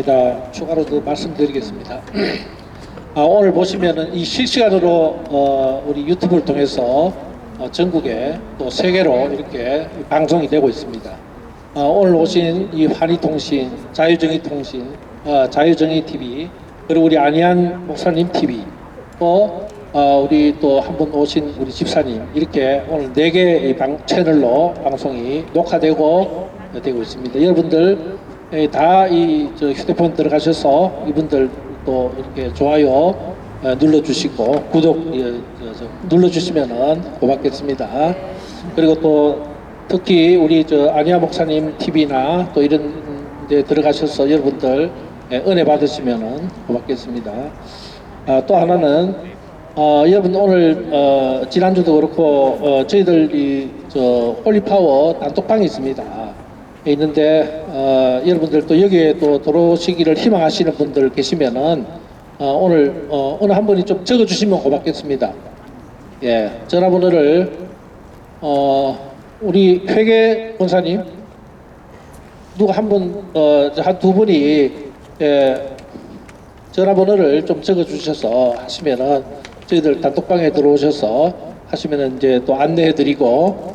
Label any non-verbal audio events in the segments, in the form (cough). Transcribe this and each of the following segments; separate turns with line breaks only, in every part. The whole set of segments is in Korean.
입니다. 추가로 더 말씀드리겠습니다. (clears throat) 아, 오늘 보시면은 이 실시간으로 어, 우리 유튜브를 통해서 어, 전국에 또 세계로 이렇게 방송이 되고 있습니다. 어, 오늘 오신 이 환희통신, 자유정의통신, 어, 자유정의 TV 그리고 우리 안희안 목사님 TV 또 어, 우리 또 한 분 오신 우리 집사님 이렇게 오늘 네 개의 방, 채널로 방송이 녹화되고 되고 있습니다. 여러분들 예, 다이 휴대폰 들어가셔서 이분들 또 이렇게 좋아요 어, 눌러주시고 구독 예, 저, 저, 눌러주시면은 고맙겠습니다. 그리고 또 특히 우리 저 안희아 목사님 TV나 또 이런 데 들어가셔서 여러분들 예, 은혜 받으시면은 고맙겠습니다. 아, 또 하나는 어, 여러분 오늘 어, 지난주도 그렇고 어, 저희들 이저 홀리파워 단톡방이 있습니다. 있는데 어, 여러분들 또 여기에 또 들어오시기를 희망하시는 분들 계시면은 어, 오늘 어, 어느 한 분이 좀 적어주시면 고맙겠습니다. 예, 전화번호를 어, 우리 회계 본사님 누가 한 분, 어, 한두 분이 예, 전화번호를 좀 적어주셔서 하시면은 저희들 단톡방에 들어오셔서 하시면은 이제 또 안내해드리고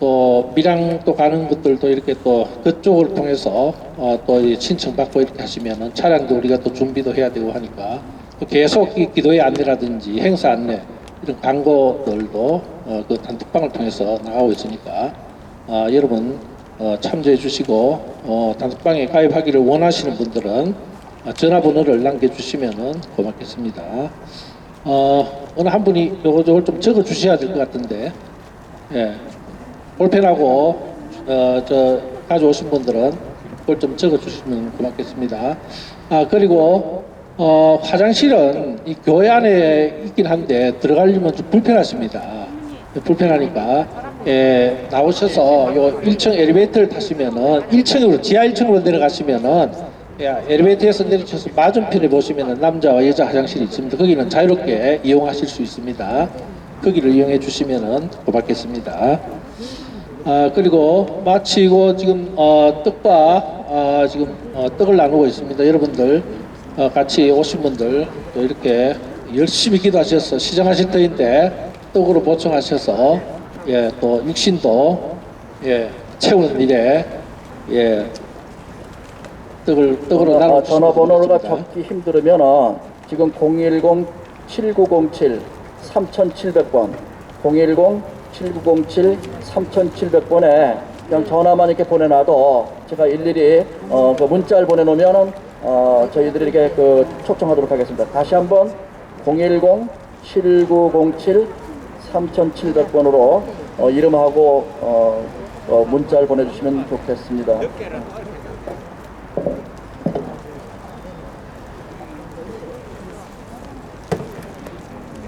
또 밀양 또 가는 것들도 이렇게 또 그쪽을 통해서 어, 또이 신청 받고 이렇게 하시면은 차량도 우리가 또 준비도 해야 되고 하니까 또 계속 이 기도의 안내라든지 행사 안내 이런 광고들도 어, 그 단톡방을 통해서 나가고 있으니까 어, 여러분 어, 참조해 주시고 어, 단톡방에 가입하기를 원하시는 분들은 어, 전화번호를 남겨주시면은 고맙겠습니다. 어, 어느 한 분이 요거 저걸 좀 적어 주셔야 될 것 같은데, 예, 볼펜하고 어, 저 가져오신 분들은 그걸 좀 적어 주시면 고맙겠습니다. 아 그리고 어, 화장실은 이 교회 안에 있긴 한데 들어가려면 좀 불편하십니다. 불편하니까 예, 나오셔서 요 1층 엘리베이터를 타시면은 1층으로 지하 1층으로 내려가시면은 예, 엘리베이터에서 내리셔서 맞은편에 보시면은 남자와 여자 화장실이 있습니다. 거기는 자유롭게 이용하실 수 있습니다. 거기를 이용해 주시면은 고맙겠습니다. 아, 그리고 마치고 지금 어, 떡과 아, 지금 어, 떡을 나누고 있습니다. 여러분들 어, 같이 오신 분들 또 이렇게 열심히 기도하셔서 시장하실 때인데 떡으로 보충하셔서 예, 또 육신도 예, 채우는 일에 예, 떡을 떡으로 나눠
아, 전화번호가 적기 힘들으면 지금 010-7907-3700번 010-7907-3700번에 그냥 전화만 이렇게 보내놔도 제가 일일이 어, 그 문자를 보내놓으면은 어, 저희들이 이렇게 그 초청하도록 하겠습니다. 다시 한번 010-7907-3700번으로 어, 이름하고 어, 어, 문자를 보내주시면 좋겠습니다.